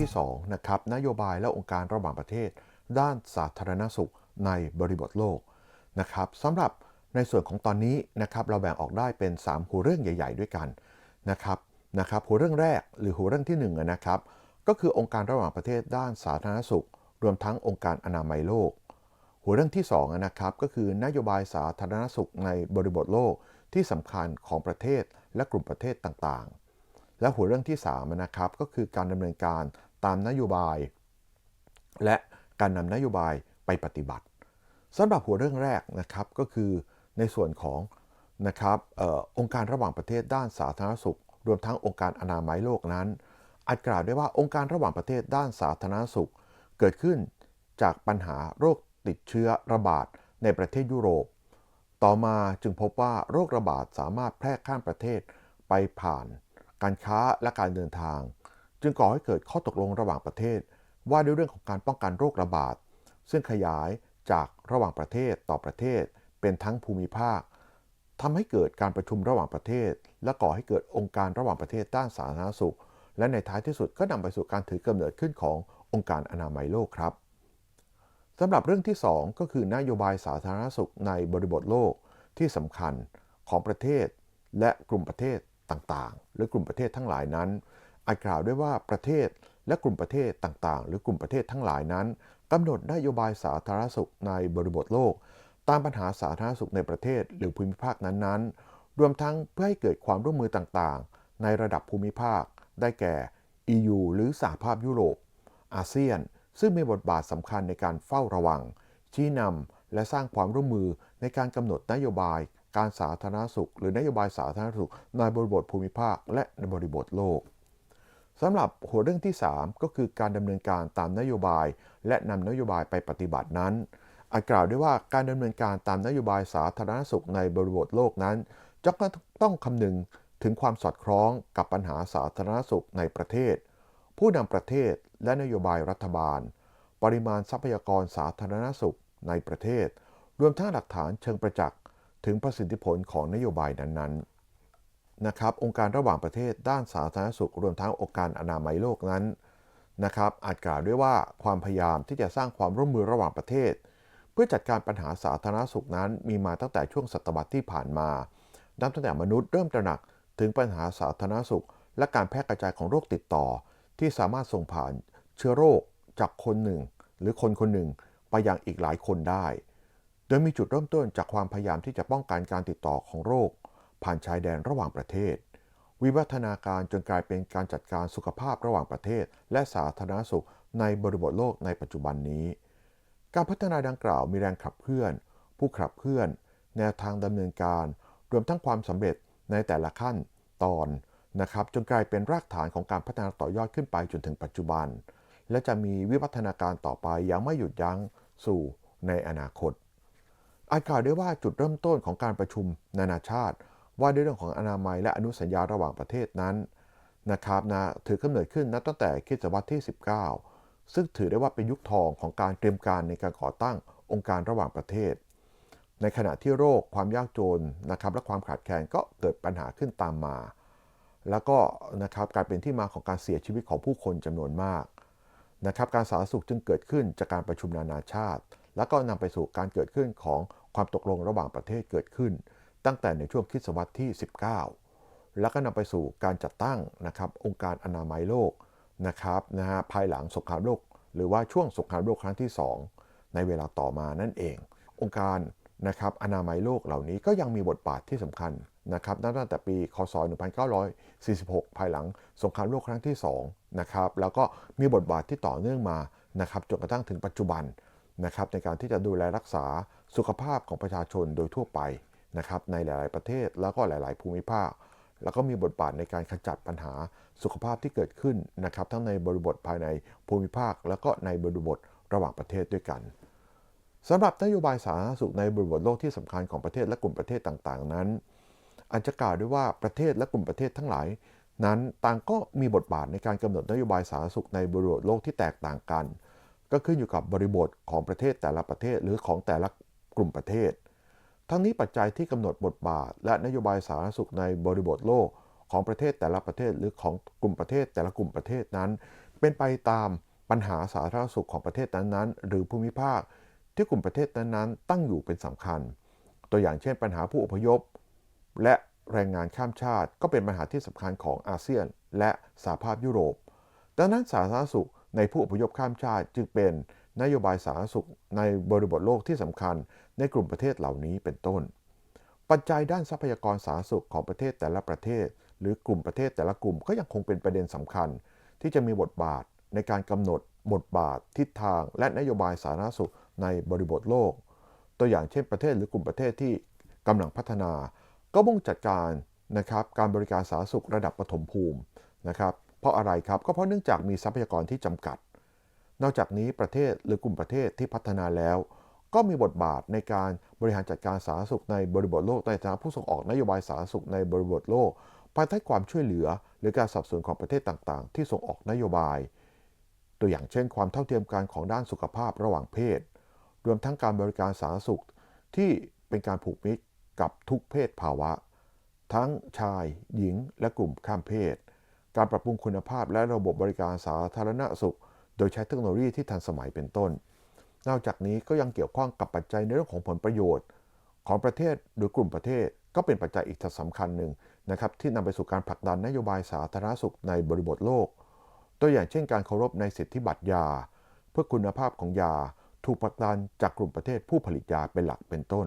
ที่2นะครับนโยบายและองค์การระหว่างประเทศ ด้านสาธารณสุขในบริบทโลกนะครับสำหรับในส่วนของตอนนี้นะครับเราแบ่งออกได้เป็น 3 หัวเรื่องใหญ่ ๆ ด้วยกันนะครับนะครับหัวเรื่องแรกหรือหัวเรื่องที่1นงนะครับก็คือองค์การระหว่างประเทศด้านสาธารณสุข รวมทั้งองค์การอนามัยโลก หัวเรื่องที่2นะครับก็คือนโยบายสาธารณสุขในบริบทโลกที่สำคัญของประเทศและกลุ่มประเทศต่างๆ และหัวเรื่องที่3นะครับก็คือการดำเนินการ ตามนโยบาย และการนำนโยบายไปปฏิบัติสำหรับหัวเรื่องแรกนะครับก็คือในส่วนของนะครับออองค์การระหว่างประเทศด้านสาธารณสุข รวมทั้งองค์การอนามัยโลกนั้น อาจกล่าวได้ว่าองค์การระหว่างประเทศด้านสาธารณสุข เกิดขึ้นจากปัญหาโรคติดเชื้อระบาดในประเทศยุโรป ต่อมาจึงพบว่าโรคระบาดสามารถแพร่ข้ามประเทศไปผ่าน การค้าและการเดินทาง จึงก่อให้เกิดข้อตกลงระหว่างประเทศ ว่าด้วยเรื่องของการป้องกันโรคระบาด ซึ่งขยายจากระหว่างประเทศต่อประเทศ เป็นทั้งภูมิภาคทำให้เกิดการประชุมระหว่างประเทศ และก่อให้เกิดองค์การระหว่างประเทศด้านสาธารณสุข และในท้ายที่สุดก็นำไปสู่การถือกำเนิดขึ้นขององค์การอนามัยโลกครับสำหรับเรื่องที่ 2 ก็คือนโยบายสาธารณสุขในบริบทโลกที่สำคัญของประเทศและกลุ่มประเทศต่างๆ หรือกลุ่มประเทศทั้งหลายนั้น อาจกล่าวได้ว่าประเทศและกลุ่มประเทศต่างๆ หรือกลุ่มประเทศทั้งหลายนั้นกำหนดนโยบายสาธารณสุขในบริบทโลก ตามปัญหาสาธารณสุขในประเทศหรือภูมิภาคนั้นๆ รวมทั้งเพื่อให้เกิดความร่วมมือต่างๆ ในระดับภูมิภาค ได้แก่ EU หรือสหภาพยุโรป อาเซียน ซึ่งมีบทบาทสำคัญในการเฝ้าระวัง ชี้นำและสร้างความร่วมมือในการกำหนดนโยบาย การสาธารณสุข หรือนโยบายสาธารณสุขในบริบทภูมิภาคและในบริบทโลก สำหรับหัวเรื่องที่ 3 ก็คือการดำเนินการตามนโยบาย และนำนโยบายไปปฏิบัตินั้น อาจกล่าวได้ว่าการดำเนินการตามนโยบายสาธารณสุขในบริบทโลกนั้นจะต้องคำนึงถึงความสอดคล้องกับปัญหาสาธารณสุขในประเทศ ผู้นำประเทศและนโยบายรัฐบาล ปริมาณทรัพยากรสาธารณสุขในประเทศ รวมทั้งหลักฐานเชิงประจักษ์ถึงประสิทธิผลของนโยบายนั้นๆ นะครับองค์การระหว่างประเทศด้านสาธารณสุข รวมทั้งองค์การอนามัยโลกนั้นนะครับอาจกล่าวด้วยว่าความพยายามที่จะสร้างความร่วมมือระหว่างประเทศ เพื่อจัดการปัญหาสาธารณสุขนั้นมีมาตั้งแต่ช่วงศตวรรษที่ผ่านมา นับตั้งแต่มนุษย์เริ่มตระหนักถึงปัญหาสาธารณสุข และการแพร่กระจายของโรคติดต่อ ที่สามารถส่งผ่านเชื้อโรคจากคนหนึ่ง หรือคนคนหนึ่งไปยังอีกหลายคนได้ โดยมีจุดเริ่มต้นจากความพยายามที่จะป้องกันการติดต่อของโรค ผ่านชายแดนระหว่างประเทศ วิวัฒนาการจนกลายเป็นการจัดการสุขภาพระหว่างประเทศ และสาธารณสุขในบริบทโลกในปัจจุบันนี้ การพัฒนาดังกล่าวมีแรงขับเคลื่อน ผู้ขับเคลื่อน แนวทางดำเนินการ รวมทั้งความสำเร็จในแต่ละขั้นตอนนะครับจนกลายเป็นรากฐานของการพัฒนาต่อยอดขึ้นไปจนถึงปัจจุบัน และจะมีวิวัฒนาการต่อไปอย่างไม่หยุดยั้งสู่ในอนาคต อาจกล่าวได้ว่าจุดเริ่มต้นของการประชุมนานาชาติ ว่าด้วยเรื่องของอนามัยและอนุสัญญาระหว่างประเทศนั้นนะครับนะถือกำเนิดขึ้นนับตั้งแต่คริสตศตวรรษที่ 19 ซึ่งถือได้ว่าเป็นยุคทองของการเตรียมการในการก่อตั้งองค์การระหว่างประเทศ ในขณะที่โรคความยากจนนะครับและความขาดแคลนก็เกิดปัญหาขึ้นตามมา แล้วก็นะครับกลายเป็นที่มาของการเสียชีวิตของผู้คนจำนวนมากนะครับการสาธารณสุขจึงเกิดขึ้นจากการประชุมนานาชาติ แล้วก็นำไปสู่การเกิดขึ้นของความตกลงระหว่างประเทศเกิดขึ้น ตั้งแต่ในช่วงคริสตศตวรรษที่ 19 แล้วก็นำไปสู่การจัดตั้งนะครับองค์การอนามัยโลกนะครับนะฮะภายหลังสงครามโลก หรือว่าช่วงสงครามโลกครั้งที่ 2 ในเวลาต่อมานั่นเอง องค์การนะครับอนามัยโลกเหล่านี้ก็ยังมีบทบาทที่สำคัญนะครับนับตั้งแต่ปีคศ 1946 ภายหลังสงครามโลกครั้งที่2นะครับแล้วก็มีบทบาทที่ต่อเนื่องมานะครับจนกระทั่งถึงปัจจุบันนะครับในการที่จะดูแลรักษาสุขภาพของประชาชนโดยทั่วไป นะครับในหลาย ๆ ประเทศแล้วก็หลาย ๆ ภูมิภาค แล้วก็มีบทบาทในการขจัดปัญหาสุขภาพที่เกิดขึ้นนะครับทั้งในบริบทภายในภูมิภาค แล้วก็ในบริบทระหว่างประเทศด้วยกันสำหรับนโยบายสาธารณสุขในบริบทโลกที่สำคัญของประเทศและกลุ่มประเทศต่าง ๆ นั้น อาจจะกล่าวด้วยว่าประเทศและกลุ่มประเทศทั้งหลาย นั้นต่างก็มีบทบาทในการกำหนดนโยบายสาธารณสุขในบริบทโลกที่แตกต่างกัน ก็ขึ้นอยู่กับบริบทของประเทศแต่ละประเทศหรือของแต่ละกลุ่มประเทศ ทั้งนี้ปัจจัยที่กำหนดบทบาท และนโยบายสาธารณสุขในบริบทโลกของประเทศแต่ละประเทศหรือของกลุ่มประเทศแต่ละกลุ่มประเทศนั้น เป็นไปตามปัญหาสาธารณสุขของประเทศนั้นๆ หรือภูมิภาค ที่กลุ่มประเทศนั้นๆ ตั้งอยู่เป็นสำคัญ ตัวอย่างเช่นปัญหาผู้อพยพ และแรงงานข้ามชาติ ก็เป็นปัญหาที่สำคัญของอาเซียน และสหภาพยุโรป ดังนั้นสาธารณสุขในผู้อพยพข้ามชาติจึงเป็น นโยบายสาธารณสุขในบริบทโลกที่สำคัญในกลุ่มประเทศเหล่านี้เป็นต้น ปัจจัยด้านทรัพยากรสาธารณสุขของประเทศแต่ละประเทศ หรือกลุ่มประเทศแต่ละกลุ่มก็ยังคงเป็นประเด็นสำคัญ ที่จะมีบทบาทในการกำหนดบทบาท ทิศทาง และนโยบายสาธารณสุขในบริบทโลก ตัวอย่างเช่นประเทศหรือกลุ่มประเทศที่กำลังพัฒนา ก็มุ่งจัดการนะครับการบริการสาธารณสุขระดับปฐมภูมินะครับเพราะอะไรครับก็เพราะเนื่องจากมีทรัพยากรที่จำกัด นอกจากนี้ประเทศหรือกลุ่มประเทศที่พัฒนาแล้ว ก็มีบทบาทในการบริหารจัดการสาธารณสุขในบริบทโลกในฐานะผู้ส่งออกนโยบายสาธารณสุขในบริบทโลกภายใต้ความช่วยเหลือ หรือการสนับสนุนของประเทศต่างๆ ที่ส่งออกนโยบาย ตัวอย่างเช่น ความเท่าเทียมกันของด้านสุขภาพระหว่างเพศ รวมทั้งการบริการสาธารณสุขที่เป็นการผูกมิตรกับทุกเพศภาวะ ทั้งชาย หญิง และกลุ่มข้ามเพศ การปรับปรุงคุณภาพและระบบบริการสาธารณสุข โดยใช้เทคโนโลยีที่ทันสมัยเป็นต้น นอกจากนี้ก็ยังเกี่ยวข้องกับปัจจัยในเรื่องของผลประโยชน์ ของประเทศหรือกลุ่มประเทศ ก็เป็นปัจจัยอีกสำคัญหนึ่งนะครับที่นำไปสู่การผลักดันนโยบายสาธารณสุขในบริบทโลก ตัวอย่างเช่นการเคารพในสิทธิบัตรยา เพื่อคุณภาพของยา ถูกผลักดันจากกลุ่มประเทศผู้ผลิตยาเป็นหลักเป็นต้น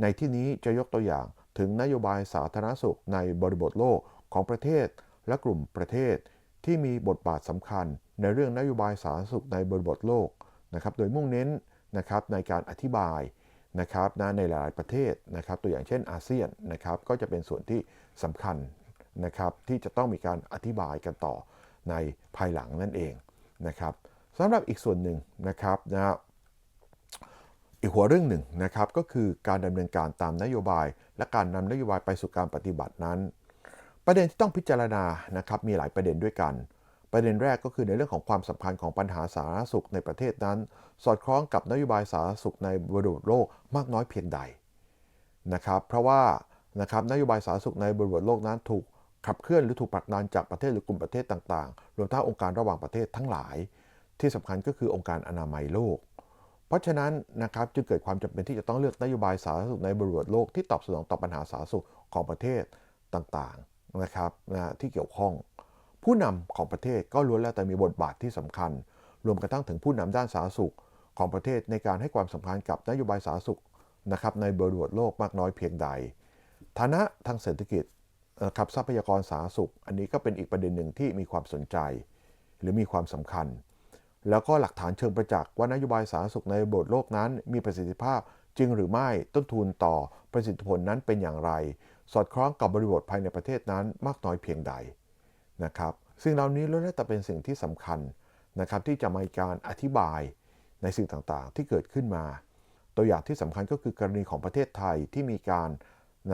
ในที่นี้จะยกตัวอย่างถึงนโยบายสาธารณสุขในบริบทโลกของประเทศและกลุ่มประเทศที่มีบทบาทสำคัญ ในเรื่องนโยบายสาธารณสุขในบริบทโลกนะครับโดยมุ่งเน้นนะครับในการอธิบายนะครับนะในหลายประเทศนะครับตัวอย่างเช่นอาเซียนนะครับก็จะเป็นส่วนที่สำคัญนะครับที่จะต้องมีการอธิบายกันต่อในภายหลังนั่นเองนะครับสำหรับอีกส่วนหนึ่งนะครับนะอีกหัวเรื่องหนึ่งนะครับก็คือการดำเนินการตามนโยบาย และการนำนโยบายไปสู่การปฏิบัตินั้น ประเด็นที่ต้องพิจารณานะครับมีหลายประเด็นด้วยกัน ประเด็นแรกก็คือในเรื่องของความสำคัญของปัญหาสาธารณสุขในประเทศนั้น สอดคล้องกับนโยบายสาธารณสุขในบริบทโลกมากน้อยเพียงใดนะครับ เพราะว่านะครับนโยบายสาธารณสุขในบริบทโลกนั้นถูกขับเคลื่อนหรือถูกผลักดันจากประเทศหรือกลุ่มประเทศต่างๆ รวมทั้งองค์การระหว่างประเทศทั้งหลาย ที่สำคัญก็คือองค์การอนามัยโลก เพราะฉะนั้นนะครับจึงเกิดความจำเป็นที่จะต้องเลือกนโยบายสาธารณสุขในบริบทโลกที่ตอบสนองต่อปัญหาสาธารณสุขของประเทศต่างๆนะครับนะที่เกี่ยวข้อง ผู้นำของประเทศก็ล้วนแล้วแต่มีบทบาทที่สำคัญ รวมกระทั่งถึงผู้นำด้านสาธารณสุขของประเทศในการให้ความสำคัญกับนโยบายสาธารณสุขนะครับในบริบทโลกมากน้อยเพียงใด ฐานะทางเศรษฐกิจนะครับทรัพยากรสาธารณสุข อันนี้ก็เป็นอีกประเด็นหนึ่งที่มีความสนใจ หรือมีความสำคัญ แล้วก็หลักฐานเชิงประจักษ์ว่านโยบายสาธารณสุขในบทโลกนั้น มีประสิทธิภาพจริงหรือไม่ต้นทุนต่อประสิทธิผลนั้นเป็นอย่างไร สอดคล้องกับบริบทภายในประเทศนั้นมากน้อยเพียงใด นะครับสิ่งเหล่านี้ล้วนแล้วแต่เป็นสิ่งที่สำคัญนะครับที่จะมีการอธิบายในสิ่งต่างๆ ที่เกิดขึ้นมา ตัวอย่างที่สำคัญก็คือกรณีของประเทศไทยที่มีการ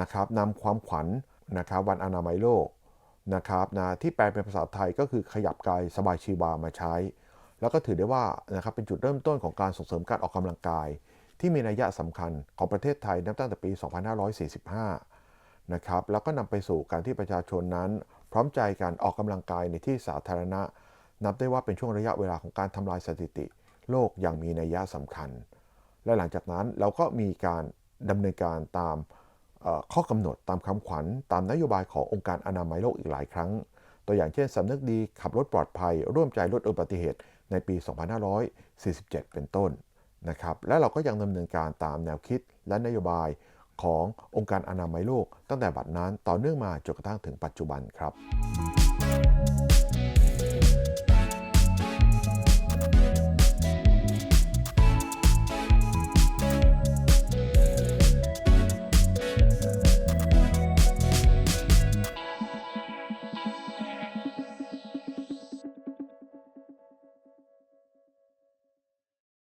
นะครับนำความขวัญนะครับวันอนามัยโลกนะครับนะที่แปลเป็นภาษาไทยก็คือขยับกายสบายชีวามาใช้ แล้วก็ถือได้ว่านะครับเป็นจุดเริ่มต้นของการส่งเสริมการออกกำลังกาย ที่มีนัยยะสำคัญของประเทศไทยนับตั้งแต่ปี 2545 นะครับแล้วก็นำไปสู่การที่ประชาชนนั้น พร้อมใจการออกกำลังกายในที่สาธารณะ นับได้ว่าเป็นช่วงระยะเวลาของการทำลายสถิติ โลกอย่างมีนัยยะสำคัญ และหลังจากนั้นเราก็มีการดำเนินการตามข้อกำหนดตามคำขวัญ ตามนโยบายขององค์การอนามัยโลกอีกหลายครั้ง ตัวอย่างเช่นสำนึกดีขับรถปลอดภัย ร่วมใจลดอุบัติเหตุในปี 2547 เป็นต้นนะครับและเราก็ยังดำเนินการตามแนวคิดและนโยบาย ขององค์การอนามัยโลก ตั้งแต่บัดนั้นต่อเนื่องมาจนกระทั่งถึงปัจจุบันครับ